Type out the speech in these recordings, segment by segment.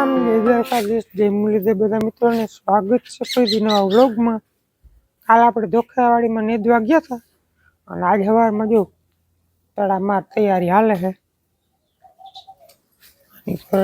રામ જય દ્વારકાધીશ જય મુરલીધર. બધા મિત્રોને સ્વાગત છે ફરીથી નવા વ્લોગમાં. કાલ આપણે ધોખાવાડીમાં નેદવા ગયા હતા. અને આજ સવારમાં જો તળામાં તૈયારી હાલે છે.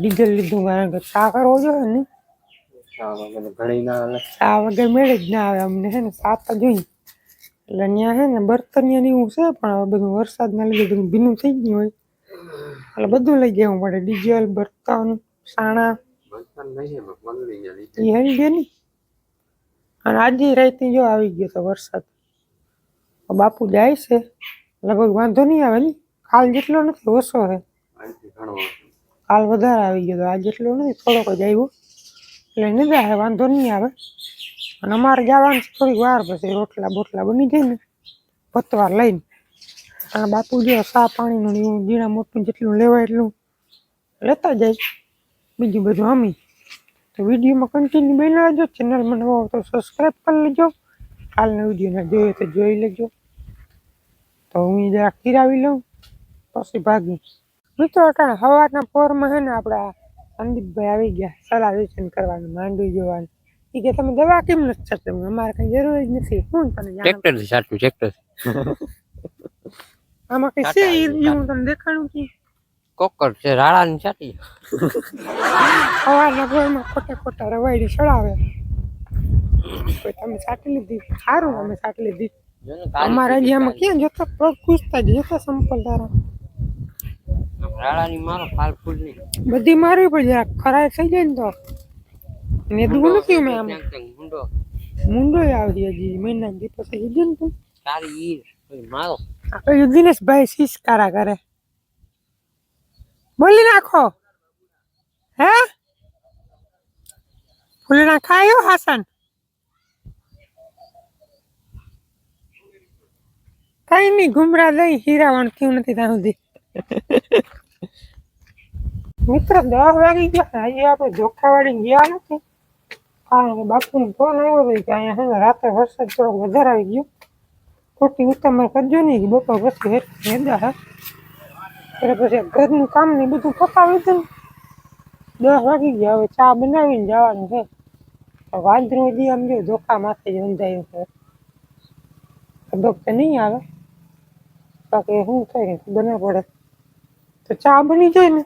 ડીઝલ લીધું કારણ કે ચા કરવો જોઈએ ને. ચા વગર મેળે જ ના આવે અમને છે ને ચા તો જોઈએ એટલે ત્યાં છે ને બર્તન ને એવું છે પણ હવે બધું વરસાદના લીધે બધું ભીનું થઈ ગયું હોય. એટલે બધું લઈ જવું પડે ડીઝલ બર્તન સાણા. બર્તન નહીં એમાં મંગળી ગયા લીધે એ હરી ગયા નહીં અને આજે રાતની જો આવી ગયો તો વરસાદ. બાપુ જાય છે. લગભગ વાંધો નહીં આવે ને. કાલ જેટલો નથી ઓછો છે કાલ વધારે આવી ગયો તો આજ જેટલો નથી થોડોક જ આવ્યો. એટલે નહીં આવે વાંધો નહીં આવે. અને અમારે જવાનું છે થોડીક વાર પછી રોટલા બોટલા બની જાય ને પતવાર લઈને. અને બાપુ જો સા પાણીનું જીણા મોટું જેટલું લેવાય એટલું લેતા જાય. બીજું બધું અમી તો વિડીયોમાં કન્ટિન્યુ બની રહેજો ચેનલમાં નવો તો સબસ્ક્રાઈબ કરી લેજો. કાલના વિડીયોને જોઈએ તો જોઈ લેજો. તો હું જરા ખીરાવી લઉં પછી ભાગી મિત્રો અટાણે સવારના પોરમાં છે ને આપણા સંદીપભાઈ આવી ગયા સલાહ વેચન કરવાનું માંડવી જોવાનું. એ કે તમે દવા કેમ નથી છાંટતા? અમારે કઈ જરૂર જ નથી. હું તને ટ્રેક્ટરથી ટ્રેક્ટર આમાં કઈ છે? ઈ હું તમને દેખાડું કે કોકર છે રાળાની સાટી સવારના પોરમાં ખોટા ખોટા રવાયડી ચડાવે. કોઈ તમે સાટી લીધી સારું અમે સાટી લીધી. અમારા અહીંયામાં ક્યાં જોતા પગ પૂછતા જ જોતા સંપલ તારા. રાળાની મારો ફાલ ફૂલ નહીં બધી મારવી પણ જરા ખરાય થઈ જાય ને તો. નેદવું નથી મેં આમ. મુંડો મુંડો આવી હજી મહિના પછી હિજન તું. તારી ઈ મારો. આપણે દિનેશભાઈ શિષ્કારા કરે. બોલી નાખો. હે? ફૂલના ખાયો હાસન. કઈ નહીં, ગુમરા લઈ હીરાવણ કેવું નથી ત્યાં સુધી. મિત્ર દસ વાગી ગયા આજે આપણે જોખાવાડી ગયા નથી. કારણ કે બાપુનો ફોન આવ્યો હતો કે અહીંયા હવે રાતે વરસાદ થોડોક વધારે આવી ગયો. ખોટી ઉત્તમ કરજો નહીં બપોર પછી હેર હેદા હે એટલે પછી ઘરનું કામ ને બધું પતાવી દીધું દસ વાગી ગયા, હવે ચા બનાવીને જવાનું છે. વાંદરો દી આમ જો ધોકા માથે ઊંધાયું છે. તો નહીં આવે? બાકી શું થાય, ખબર ના પડે. તો ચા બની જાય ને,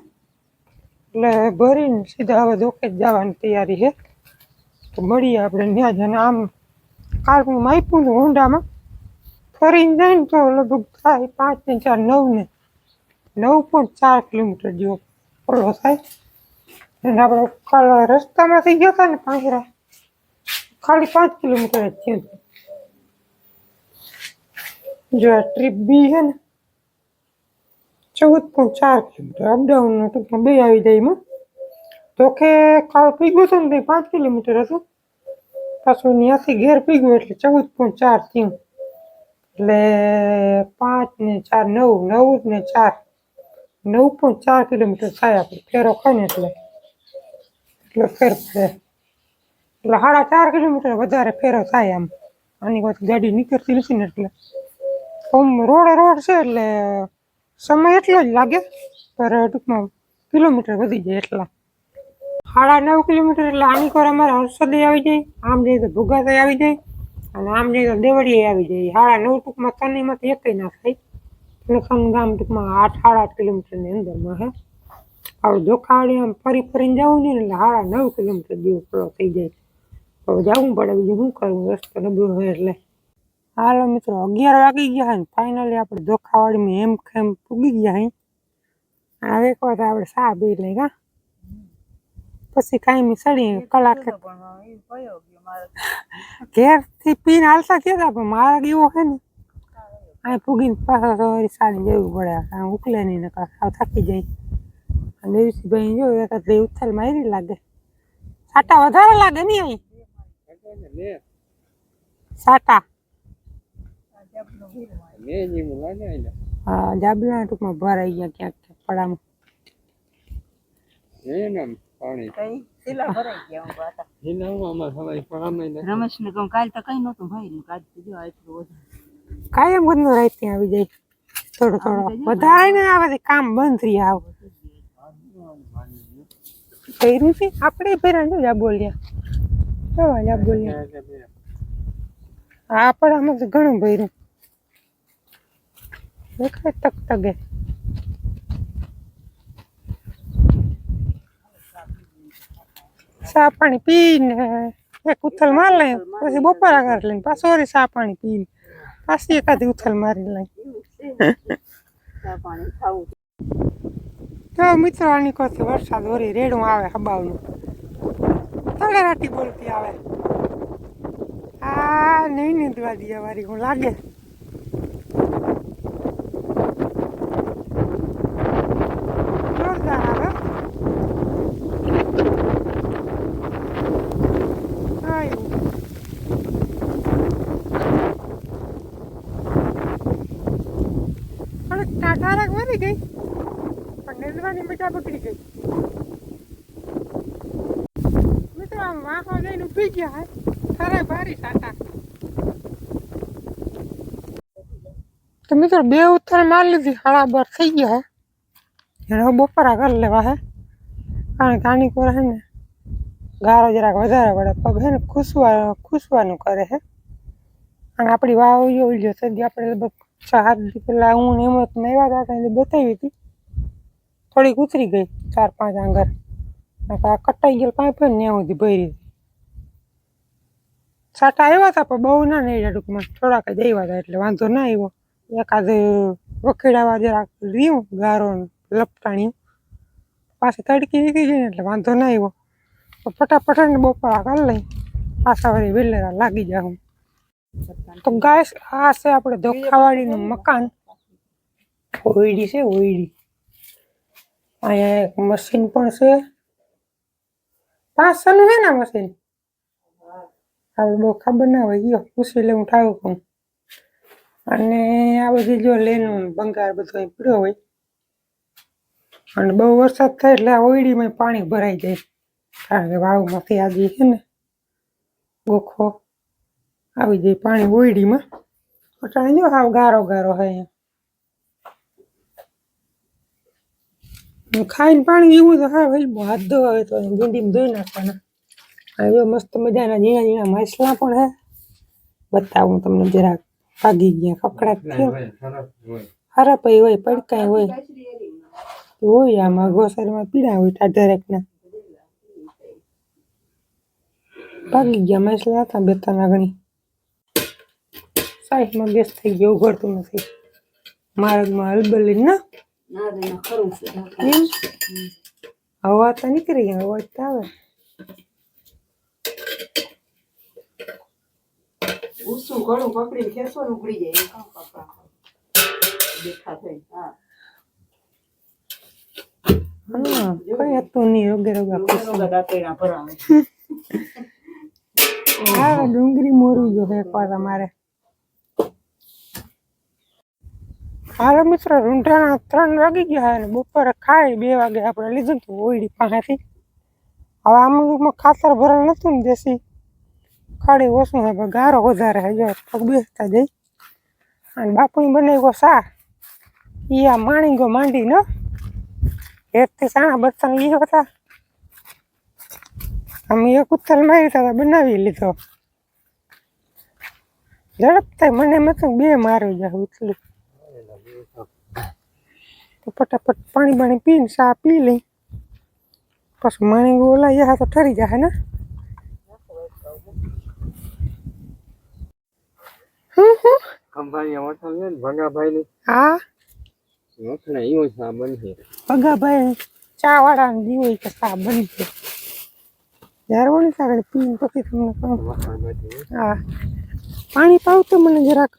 એટલે ભરીને સીધા હવે ધોકે જ જવાની તૈયારી છે. તો મળીએ આપણે ત્યાં જઈને આમ હું માપ્યું હતું હોન્ડામાં ફરીને જાય ને તો લગભગ થાય પાંચ ને ચાર નવ ને નવ પોઈન્ટ ચાર કિલોમીટર જેવો ઓલો થાય. અને આપણે કાલ રસ્તામાંથી ગયા હતા ને પાંચરા ખાલી પાંચ કિલોમીટર જ થયું. જો આ ટ્રીપ બી છે ને, ચૌદ પોઈન્ટ ચાર કિલોમીટર અપડાઉનનો ટૂંકમાં બે આવી જાય એમાં. તો કે કાલ પીગું હતું ને પાંચ કિલોમીટર હતું. પાછું ત્યાંથી ઘેર પીગું એટલે ચૌદ પોઈન્ટ ચાર થયું. એટલે પાંચ ને ચાર, નવ નવ ને ચાર. નવ પોઈન્ટ ચાર કિલોમીટર થાય આપણે, ફેરો ખાય ને એટલે. એટલે ફેર પડે. એટલે સાડા ચાર કિલોમીટર વધારે ફેરો થાય આમ. આની વાત ગાડી નીકળતી નથી ને એટલે. આમ રોડે રોડ છે એટલે સમય એટલો જ લાગે, પર ટૂંકમાં કિલોમીટર વધી જાય એટલા. સાડા નવ કિલોમીટર એટલે આની કોર અમારે હર્ષદે આવી જાય, આમ જઈએ તો ભૂગાતે આવી જાય, અને આમ જઈએ તો દેવળીએ આવી જાય. સાડા નવ ટૂંકમાં ત્રણેયમાંથી એકય ના થાય. લખન ગામ ટૂંકમાં આઠ સાડા આઠ કિલોમીટરની અંદરમાં હે. આપણે જોખાવાડી આમ ફરી ફરીને જવું નહીં એટલે સાડા નવ કિલોમીટર જેવું પૂરો થઈ જાય. તો જવું પડે બીજું શું કરવું રસ્તો નબળો હોય એટલે. હાલો મિત્રો અગિયાર વાગી ગયા ને ફાઇનલી આપણે ધોખાવાડીમાં એમ ખેમ પૂગી ગયા હે. હવે એક વાર આપણે સા પી લઈ હા પછી કાંઈ સડી કલાક ઘેરથી પીને હાલતા ગયા હતા પણ મારા એવો છે ને અહીં પૂગીને પાછા સવારે સાડી જવું પડે. આ ઉકલે નહીં, નકર સાવ થાકી જાય. અને દેવસીભાઈ જો એકાદ બે ઉથલ મારી લાગે. સાટા વધારે લાગે નહીં અહીં સાટા. હા, જાબલા ટૂંકમાં ભરાઈ ગયા ક્યાંક પડામાં. રમેશ ને કહું, કાલ તો કઈ નતું ભાઈ. કાલ તો જો આટલું કાયમ બધું રાત ત્યાં આવી જાય. થોડો થોડો. વધારે ને. આવે કામ બંધ થઈ આવે. કર્યું છે? આપણે ભર્યા જો જા બોલ્યા. કેવા જા બોલ્યા? આપણામાં તો ઘણું ભર્યું. દેખાય તક તગે. સા પાણી પીને. એક ઉથલ માર લે પછી બપોરા કર લઈને પાછો ઓરી સા પાણી પીને. પાછી એકાદી ઉથલ મારી લઈ તો મિત્રો આની કોથી વરસાદ વરી રેડું આવે હબાવનું તળેરાટી બોલતી આવે આ નહીં નીંદવા દે વારી હું લાગે ટાટારાક વરી ગઈ. પણ નીંદવાની મજા બગડી ગઈ. મિત્રો, આમ વાંકો જઈને ઊભી ગયા હે. ભારી સાટા. તો મિત્રો, બે ઉત્તર મારી લીધી. સાડા બાર થઈ ગયા હે. એને બપોરા કરી લેવા હે. કારણ કે આની પર હે ને, ગારો જરાક વધારે પડે. પગ હે ને ખુશવા ખુશવાનું કરે હે. અને આપણી વાવ ઓલ્યો લ્યો સદી આપણે લગભગ દી પહેલાં હું ને એમ આવ્યા હતા એટલે બતાવી હતી. થોડીક ઉતરી ગઈ ચાર પાંચ આંગર. આ કટાઈ ગયેલ પાંચ પણ ને સુધી ભરી સાટા આવ્યા હતા પણ બહુ ના નહીં ટૂંકમાં. થોડાક જ આવ્યા હતા એટલે વાંધો ના આવ્યો. એકાદ વખેડાવા જરાક રહ્યું ગારો ને લપટાણી પાછી તડકી નીકળી ગઈ ને એટલે વાંધો ના આવ્યો. ફટાફટ ને બપોરા કરી લઈ. પાછા વળી વેલેરા લાગી હું. તો ગાય આ છે આપણે ધોખાવાળીનું મકાન. ઓઈડી છે ઓઈડી અહીંયા એક મશીન પણ છે. પાંચસોનું છે ને મશીન? હવે બહુ ખબર ના હોય ગયો. પૂછી લે હું ઠાવું કહું. અને આ બધી જો લેનું બંગાર બધો પડ્યો હોય. અને બહુ વરસાદ થાય એટલે આ ઓયડીમાં પાણી ભરાઈ જાય. કારણ કે વાવમાંથી આજે છે ને ગોખો આવી જાય પાણી ઓયડીમાં અટાણે જો હાવ ગારો ગારો હોય ખાઈને પાણી એવું તો હા ભાઈ હાથ ધોવા તો ગુંડીમાં ધોઈ નાખવાના. હવે મસ્ત મજાના ઝીણા ઝીણા માછલા પણ હે. બતાવું તમને જરાક. ભાગી ગયા કકડાટ થયો. હરપાઈ હોય. પડકાઈ હોય હોય. આમાં ઘોસરમાં પીડા હોય ટાઢરેકના ભાગી ગયા માછલા હતા બે ત્રણ આગણી. સાઈડમાં બેસ થઈ ગયો ઉઘડતું નથી. માર્ગમાં હલબલી ના. હવા તો નીકળી ગઈ અવાજ તો આવે. ઉસું ઘણું પકડીને ખેસો ઉકળી જાય. કામ કપડા દેખા થઈ. હા. કઈ હતું નહીં ડુંગળી મોરવી જો એકવાર તમારે હાલો મિત્રો રૂંઢાણા ત્રણ વાગી ગયા અને બપોરે ખાઈ બે વાગે આપણે લીધું હતું ઓયડી પાસેથી. હવે આમાં ખાતર ભરેલ નતું ને દેશી. ખાડી ઓછું હવે ગારો વધારે છે. જો, પગ બેસતા જઈ અને બાપુની ગયો સા એ આ માણીગો માંડી ન. એકથી સાણા બર્તન લીધો હતા. અમે એક ઉથલ મારી હતા બનાવી લીધો. ઝડપ થાય મને હતું બે મારું જાય ઉથલું. તો ફટાફટ પાણી બાણી પીને ચા પી લઈ પછી માણી ઓલા જાય તો ઠરી જાય ને હમ હમ ખંભાળિયા હોટલ છે ને ભગાભાઈ ની હા વખણે એવું છે આ બનશે ભગાભાઈ ચા વાળા દીવો કે ચા બની છે જ્યારે ઓલી સાગડ પીને પછી તમને કહું હા પાણી પાવ તો મને જરાક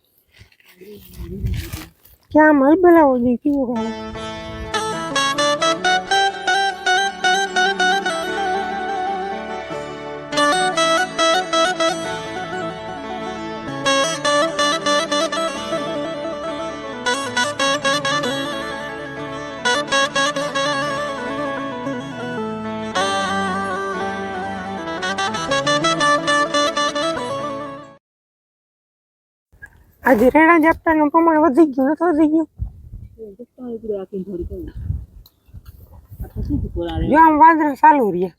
ક્યાં મલ બનાવો જોઈએ કેવું ગામ આજે રેણા ઝાપટાનું પ્રમાણ વધી ગયું નથી વધી ગયું? જો આમ વાદળા ચાલુ ગયું.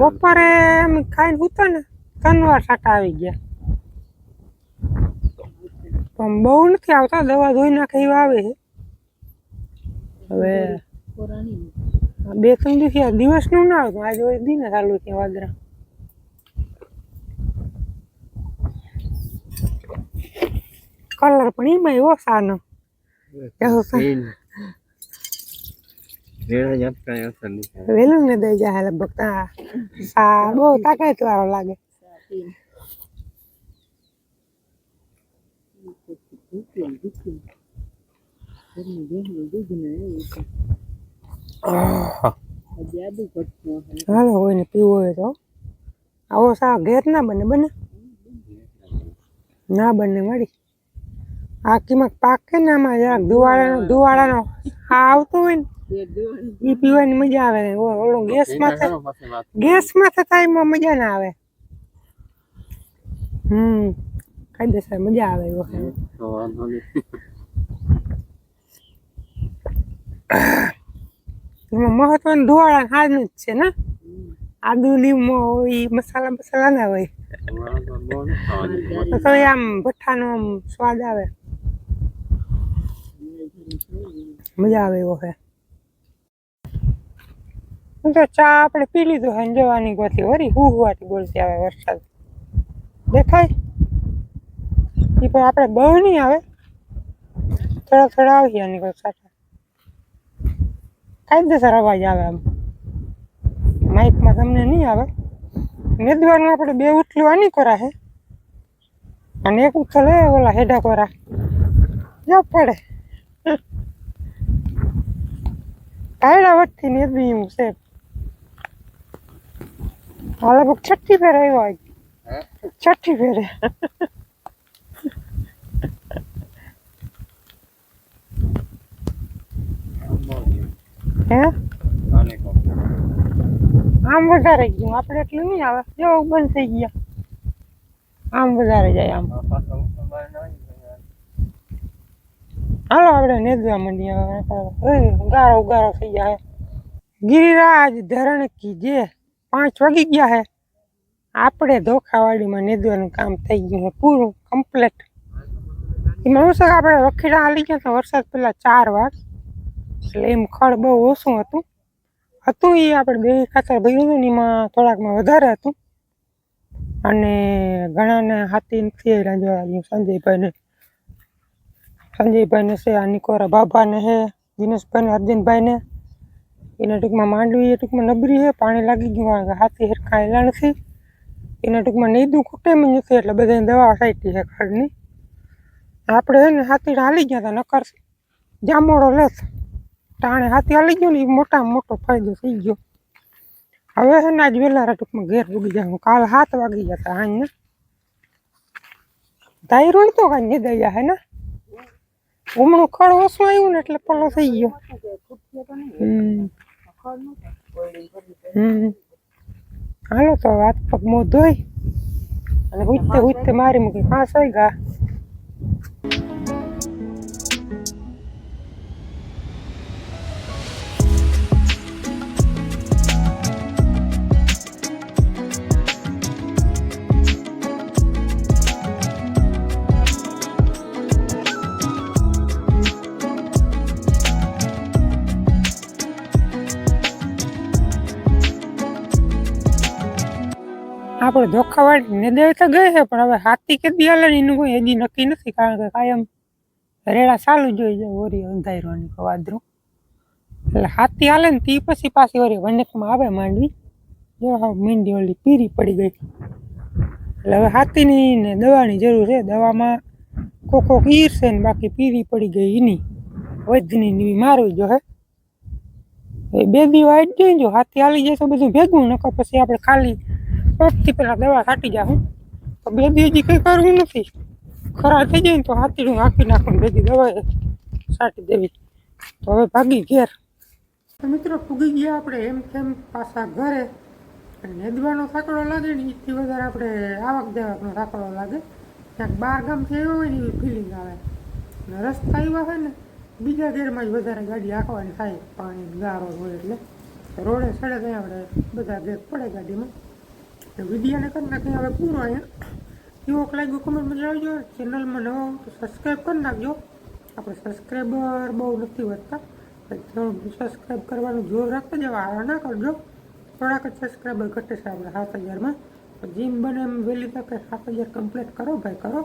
બપોરે એમ ખાઈને ઉતા ને તનવાર સાટા આવી ગયા. પણ બહુ નથી આવતા દવા ધોઈ નાખે એવા આવે છે. હવે બે ત્રણ દિવસ દિવસનું ના આવતું આજે દીને ચાલુ થયા વાદળા કલર પણ એમાં એવો સાનો એવું છે. બેન. વેળા જ આપતા એ અસર નહીં થાય. વેલું ને દઈ જાય લગભગ તા સા બહુ તાકાત વાળો લાગે હાલો હોય ને પીવો હોય તો આવો સા ઘેર ના બને બને ના બને મળી આ પાકે પાક ને આમાં જરાક ધુવાડાનો ધુવાડાનો આ આવતો હોય ને એ પીવાની મજા આવે. ને ઓ- ઓલો ગેસ માથે ગેસ માથે થાય એમાં મજા ના આવે. હમ કાયદેસર મજા આવે એવો. એમાં મહત્વનું ધોવાડા હાજનું જ છે ને? આદુ લીમો હોય. મસાલા મસાલા ના હોય તો આમ ભઠ્ઠાનો આમ સ્વાદ આવે. મજા આવે એવો છે તો ચા આપણે પી લીધું છે જવાની ગોતી વરી હુહવાટી બોલતી આવે વરસાદ. દેખાય? એ પણ આપણે બહુ નહીં આવે. થોડા થોડા આવી આની કોઈ સાથે કાયદેસર અવાજ આવે આમ. માઇકમાં તમને નહીં આવે. મેદવાનું આપણે બે ઉઠલું આની કરા છે અને એક ઉથલે ઓલા હેડા કરા. જો પડે. હાલ લગભગ છઠ્ઠી ફેર આવ્યો આજ હે? છઠ્ઠી ફેરે હે આમ વધારે ગયું આપણે એટલું નહીં આવે જો બંધ થઈ ગયા આમ વધારે જાય આમ આ પાછા ઉપર બહાર ના આવી ગયા. હાલો, આપણે નેદવા માંડીએ ગારો ઉગારો થઈ જાય ગિરિરાજ ધરણકી જે પાંચ વાગી ગયા હે. આપણે ધોખાવાડીમાં નેદવાનું કામ થઈ ગયું છે પૂરું કમ્પ્લીટ એમાં શું છે, આપણે વખીડા હાલી ગયા હતા, વરસાદ પહેલાં ચાર વાર એટલે એમ ખડ બહુ ઓછું હતું. હતું એ આપણે બે ખાતર ભર્યું હતું ને એમાં થોડાકમાં વધારે હતું. અને ઘણાને હાથી નથી રાંધવા સંજયભાઈને સંજયભાઈને છે, આ નિકોરા બાબાને છે દિનેશભાઈને અર્જુનભાઈને. એના ટૂંકમાં માંડવી એ ટૂંકમાં નબરી છે, પાણી લાગી ગયું હાથી હેરખા એલા નથી. એના ટૂંકમાં નીદું ખૂટેમ નથી, એટલે બધાની દવા સાઈટી છે ખાડની આપણે છે ને હાથી હાલી ગયા હતા નકર જામોડો લેસ. ટાણે હાથી હાલી ગયો ને એ મોટામાં મોટો ફાયદો થઈ ગયો. હવે છે ને આજ વહેલા ટૂંકમાં ઘેર ઉગી જાય. કાલ હાથ વાગી ગયા હતા હાઈને ધાયરોણ તો કાંઈ નિદાઈ જાય ને? ઉમણું ખડ ઓછું આવ્યું ને એટલે પલો થઈ ગયો. હાલો તો હાથ પગ મોં ધોઈ અને હુજતે હુજતે મારી મૂકી પાંચ વાગ્યા આપણે ધોખાવાળી નિર્દય તો ગઈ છે, પણ હવે હાથી કે દિયાલે એનું કોઈ હજી નક્કી નથી, કારણ કે કાયમ રેડા ચાલુ જોઈ જાય ઓરી અંધારવાની વાદરું એટલે હાથી હાલે ને તી પછી પાછી ઓરી વનકમાં આવે માંડવી. જો મીંડી ઓલી પીરી પડી ગઈ. એટલે હવે હાથીની ને દવાની જરૂર છે, દવામાં કોક કોક છે ને બાકી પીરી પડી ગઈ એની. વૈધની ને મારવી જો હે. એ બે દી વાઈટ જો હાથી હાલી જાય તો બધું ભેગું, નકર પછી આપણે ખાલી પગથી પેલા દવા છાંટી જાઉં. તો બે દી હજી કંઈ કરવું નથી. ખરા થઈ જાય ને તો હાથીડું હાંકી નાખું ભેગી દવા છાંટી દેવી. તો હવે ભાગી ઘેર. મિત્રો પૂગી ગયા આપણે એમ કેમ પાછા ઘરે. નેદવાનો સાંકળો લાગે ને એથી વધારે આપણે આવક જાવકનો સાંકળો લાગે. ક્યાંક બાર ગામથી આવ્યો હોય ને એવી ફિલિંગ આવે. ને રસ્તા એવા હોય ને, બીજા ગેરમાં જ વધારે ગાડી આંકવાની થાય. પાણી ગારો હોય એટલે. રોડે સડે ત્યાં આપણે બધા ગેર પડે ગાડીમાં. વિડીયોને કરી નાખીએ. હવે પૂરો અહીંયા કેવો લાગ્યો કમેન્ટમાં જણાવજો ચેનલમાં નવો તો સબસ્ક્રાઈબ કરી નાખજો. આપણે સબસ્ક્રાઈબર બહુ નથી વધતા. સબસ્ક્રાઈબ કરવાનું જોર રાખતા જવા આ ના કરજો. થોડાક જ સબસ્ક્રાઈબર ઘટે છે આપણે સાત હજારમાં જીમ બને એમ વહેલી તકે સાત હજાર કમ્પ્લીટ કરો ભાઈ, કરો.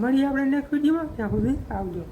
મળીએ આપણે નેક્સ્ટ વિડીયોમાં ત્યાં સુધી આવજો.